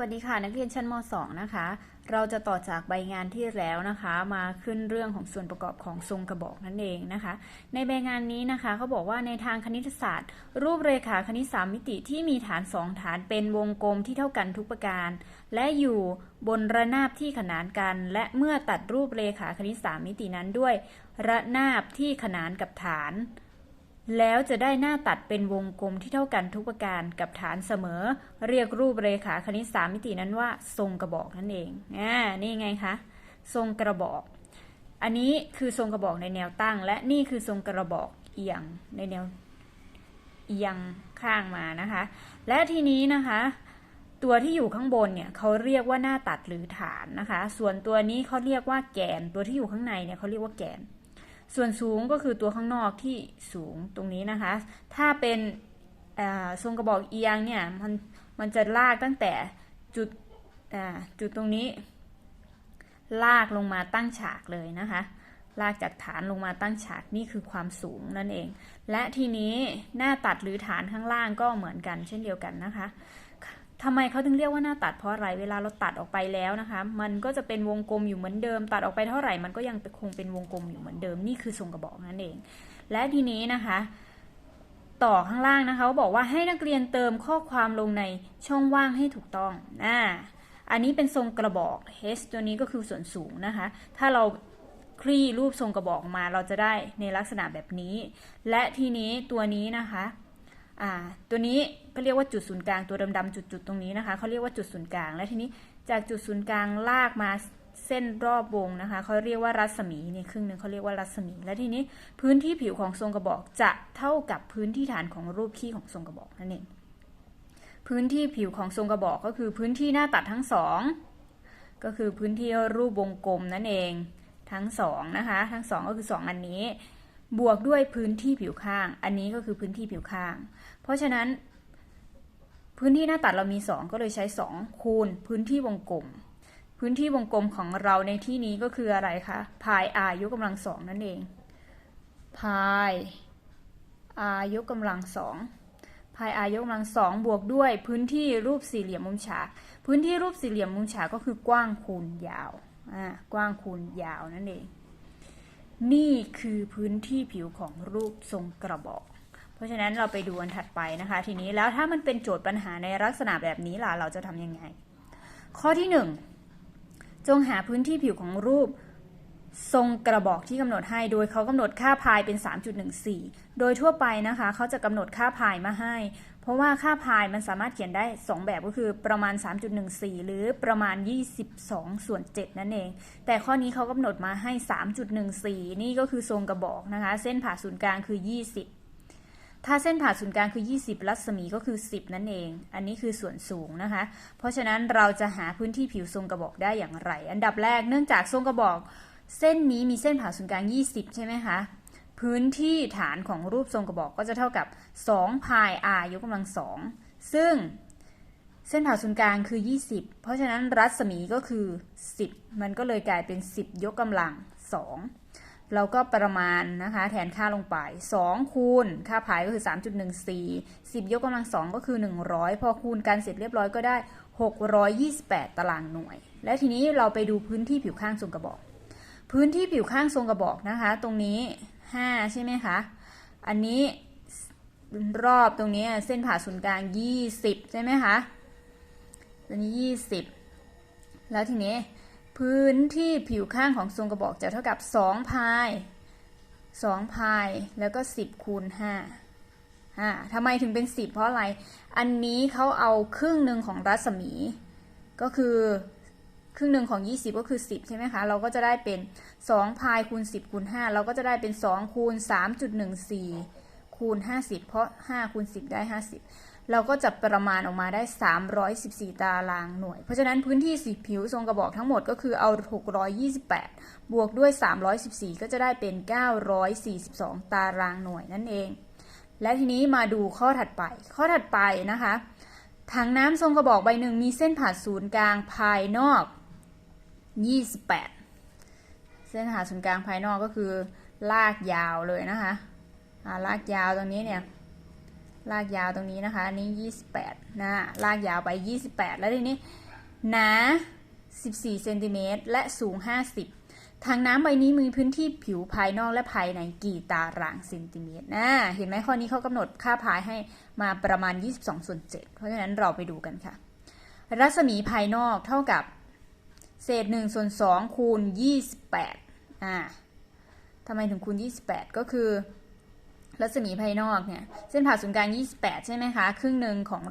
วัสดีค่ะ นักเรียนชั้นม .2 นะคะ เราจะต่อจากใบงานที่แล้วนะคะ มาขึ้นเรื่องของส่วนประกอบของทรงกระบอกนั่นเองนะคะ ในใบงานนี้นะคะเขาบอกว่าในทางคณิตศาสตร์ รูปเรขาคณิตสามมิติที่มีฐานสองฐานเป็นวงกลมที่เท่ากันทุกประการ และอยู่บนระนาบที่ขนานกัน และเมื่อตัดรูปเรขาคณิตสามมิตินั้นด้วย ระนาบที่ขนานกับฐาน แล้วจะได้หน้าตัดเป็นวงกลมที่เท่ากันทุกประการกับฐานเสมอ เรียกรูปเรขาคณิตสามมิตินั้นว่า ทรงกระบอกนั่นเองอ่านี่ไงคะ ทรงกระบอก อันนี้คือทรงกระบอกในแนวตั้ง และนี่คือทรงกระบอกเอียงในแนวเอียงข้างมานะคะ และทีนี้นะคะ ตัวที่อยู่ข้างบนเนี่ยเขาเรียกว่าหน้าตัดหรือฐานนะคะ ส่วนตัวนี้เขาเรียกว่าแกน ตัวที่อยู่ข้างในเนี่ยเขาเรียกว่าแกน ส่วนสูงก็คือตัวข้างนอกที่สูงตรงนี้นะคะ ถ้าเป็นทรงกระบอกเอียงเนี่ยมันมันจะลากตั้งแต่จุดจุดตรงนี้ ลากลงมาตั้งฉากเลยนะคะ ลากจากฐานลงมาตั้งฉากนี่คือความสูงนั่นเอง และทีนี้หน้าตัดหรือฐานข้างล่างก็เหมือนกันเช่นเดียวกันนะคะ ทำไมเขาถึงเรียกว่าหน้าตัดเพราะอะไรเวลาเราตัดออกไปแล้วนะคะ มันก็จะเป็นวงกลมอยู่เหมือนเดิม ตัดออกไปเท่าไหร่มันก็ยังคงเป็นวงกลมอยู่เหมือนเดิมนี่คือทรงกระบอกนั่นเอง และทีนี้นะคะ ต่อข้างล่างนะคะบอกว่าให้นักเรียนเติมข้อความลงในช่องว่างให้ถูกต้องอ่าอันนี้เป็นทรงกระบอก h ตัวนี้ก็คือส่วนสูงนะคะ ถ้าเราคลี่รูปทรงกระบอกมาเราจะได้ในลักษณะแบบนี้ และทีนี้ตัวนี้นะคะ ตัวนี้ก็เรียกว่าจุดศูนย์กลางตัวดำๆจุดๆตรงนี้นะคะเขาเรียกว่าจุดศูนย์กลาง และทีนี้จากจุดศูนย์กลางลากมาเส้นรอบวงนะคะเขาเรียกว่ารัศมีนี่ครึ่งหนึ่งเขาเรียกว่ารัศมี และทีนี้พื้นที่ผิวของทรงกระบอกจะเท่ากับพื้นที่ฐานของรูปขี้ของทรงกระบอกนั่นเองพื้นที่ผิวของทรงกระบอกก็คือพื้นที่หน้าตัดทั้งสองก็คือพื้นที่รูปวงกลมนั่นเองทั้งสองนะคะทั้งสองก็คือสองอันนี้ บวกด้วยพื้นที่ผิวข้าง อันนี้ก็คือพื้นที่ผิวข้าง เพราะฉะนั้น พื้นที่หน้าตัดเรามี 2 ก็เลยใช้ 2 คูณ พื้นที่วงกลม พื้นที่วงกลมของเราในที่นี้ก็คืออะไรคะพาย r ยกกำลังสองนั่นเองพาย r ยกกำลังสองพาย r ยกกำลังสองบวกด้วยพื้นที่รูปสี่เหลี่ยมมุมฉาก พื้นที่รูปสี่เหลี่ยมมุมฉากก็คือกว้างคูณยาว อ่า กว้างคูณยาวนั่นเอง นี่คือพื้นที่ผิวของรูปทรงกระบอก เพราะฉะนั้นเราไปดูอันถัดไปนะคะ ทีนี้แล้วถ้ามันเป็นโจทย์ปัญหาในลักษณะแบบนี้ล่ะเราจะทำยังไง ข้อที่ 1 จงหาพื้นที่ผิวของรูปทรงกระบอกที่กำหนดให้โดยเขากำหนดค่าพายเป็น 3.14 โดยทั่วไปนะคะ เขาจะกำหนดค่าพายมาให้ ราะว่าค่าพายมันสามารถเขียนได้ 2 แบบก็คือประมาณ 3.14 หรือประมาณ 22 ส่วน 7 นั่นเอง แต่ข้อนี้เขากำหนดมาให้ 3.14 นี่ก็คือทรงกระบอกนะคะ เส้นผ่าศูนย์กลางคือ 20 ถ้าเส้นผ่าศูนย์กลางคือ 20 รัศมีก็คือ 10 นั่นเอง อันนี้คือส่วนสูงนะคะ เพราะฉะนั้นเราจะหาพื้นที่ผิวทรงกระบอกได้อย่างไร อันดับแรกเนื่องจากทรงกระบอก เส้นนี้มีเส้นผ่าศูนย์กลาง 20 ใช่ไหมคะ พื้นที่ฐานของรูปทรงกระบอกก็จะเท่ากับ2พาย r ยกกำลังสองซึ่งเส้นผ่าศูนย์กลางคือ 20 เพราะฉะนั้นรัศมีก็คือ 10 มันก็เลยกลายเป็น 10 ยกกำลัง 2 เราก็ประมาณนะคะแทนค่าลงไป 2 คูณ ค่าพายก็คือ 3.14 10 ยกกำลัง 2 ก็คือ 100 พอคูณกันเสร็จเรียบร้อยก็ได้ 628 ตารางหน่วย และทีนี้เราไปดูพื้นที่ผิวข้างทรงกระบอก พื้นที่ผิวข้างทรงกระบอกนะคะ ตรงนี้ 5 ใช่ไหมคะ อันนี้รอบตรงนี้เส้นผ่าศูนย์กลาง 20 ใช่ไหมคะตัวนี้ 20 แล้วทีนี้พื้นที่ผิวข้างของทรงกระบอกจะเท่ากับ2พาย2พายแล้วก็ 10คูณ5อ่าทำไมถึงเป็น 10 เพราะอะไร อันนี้เขาเอาครึ่งหนึ่งของรัศมี ก็คือ ครึ่งหนึ่งของ 20 ก็คือ 10 ใช่ไหมคะ เราก็จะได้เป็น2พายคูณ 10คูณ5เราก็จะได้เป็น 2 คูณ 3.14 คูณ 50 เพราะ 5 คูณ 10 ได้ 50 เราก็จะประมาณออกมาได้ 314 ตารางหน่วย เพราะฉะนั้นพื้นที่สีผิวทรงกระบอกทั้งหมดก็คือเอา 628 บวกด้วย 314 ก็จะได้เป็น 942 ตารางหน่วยนั่นเอง และทีนี้มาดูข้อถัดไป ข้อถัดไปนะคะถังน้ำทรงกระบอกใบหนึ่งมีเส้นผ่าศูนย์กลางภายนอก 28 เส้นผ่าศูนย์กลางภายนอกก็คือ ลากยาวเลยนะคะาลากยาวตรงนี้เนี่ยลากยาวตรงนี้นะคะอันนี้ 28นะลากยาวไป 28 แล้วทีนี้หนา14เซนติเมตรและสูง 50ถังน้ำใบนี้มีพื้นที่ผิวภายนอกและภายในกี่ตารางเซนติเมตรนะเห็นไหมข้อนี้เขากำหนดค่าพายให้มาประมาณ 22ส่วน7เพราะฉะนั้นเราไปดูกันค่ะ รัศมีภายนอกเท่ากับ เศษ1ส่วน2คูณ28อ่าทำไมถึงคูณ28ก็คือ รัศมีภายนอกเนี่ย เส้นผ่าศูนย์กลาง28ใช่ไหมคะ ครึ่งหนึ่งของ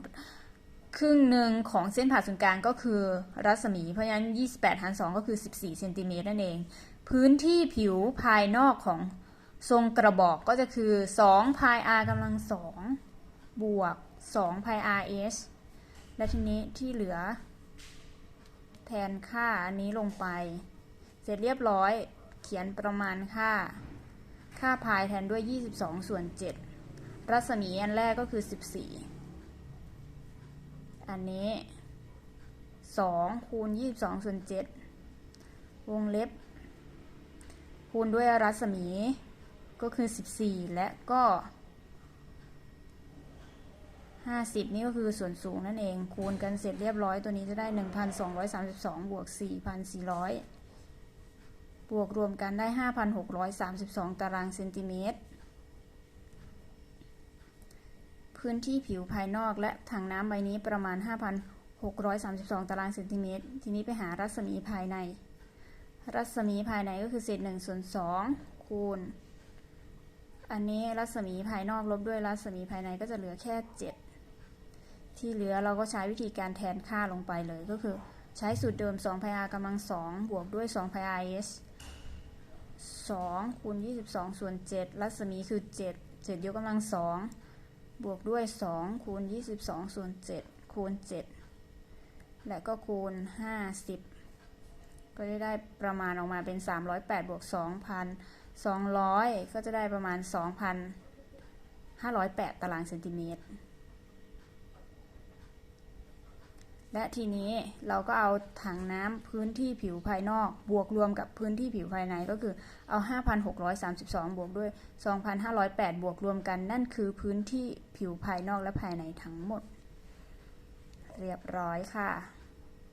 ครึ่งหนึ่งของเส้นผ่าศูนย์กลางก็คือรัศมี เพราะฉะนั้น 28หาร2ก็คือ 14เซนติเมตรนั่นเอง พื้นที่ผิวภายนอกของทรงกระบอกก็จะคือ2พาย r กำลัง2บวก2พาย r s และทีนี้ที่เหลือ แทนค่าอันนี้ลงไป เสร็จเรียบร้อยเขียนประมาณค่า ค่าพายแทนด้วย 22 ส่วน 7 รัศมีอันแรกก็คือ 14 อันนี้ 2 คูณ 22 ส่วน 7 วงเล็บ คูณด้วยรัศมีก็คือ 14 และก็ 50 นี่ก็คือส่วนสูงนั่นเอง คูณกันเสร็จเรียบร้อยตัวนี้จะได้ 1,232 บวก 4,400 บวกรวมกันได้ 5,632 ตารางเซนติเมตร พื้นที่ผิวภายนอกและถังน้ำใบนี้ประมาณ 5,632 ตารางเซนติเมตร ทีนี้ไปหารัศมีภายใน รัศมีภายในก็คือเศษ1ส่วน2คูณอันนี้รัศมีภายนอกลบด้วยรัศมีภายในก็จะเหลือแค่ 7 ที่เหลือเราก็ใช้วิธีการแทนค่าลงไปเลยก็คือใช้สูตรเดิม2 pi r กำลัง 2 บวกด้วย2 pi r s 2คูณ22 ส่วน 7 รัศมีคือ 7 7 ยกกำลัง 2 บวกด้วย 2 คูณ 22 ส่วน 7 คูณ 7 และก็คูณ 50 ก็จะได้ประมาณออกมาเป็น 308 บวก 2,200 ก็จะได้ประมาณ 2,508 ตารางเซนติเมตร และทีนี้เราก็เอาถังน้ำพื้นที่ผิวภายนอก บวกรวมกับพื้นที่ผิวภายในก็คือเอา 5,632 บวกด้วย 2,508 บวกรวมกัน นั่นคือพื้นที่ผิวภายนอกและภายในทั้งหมด เรียบร้อยค่ะ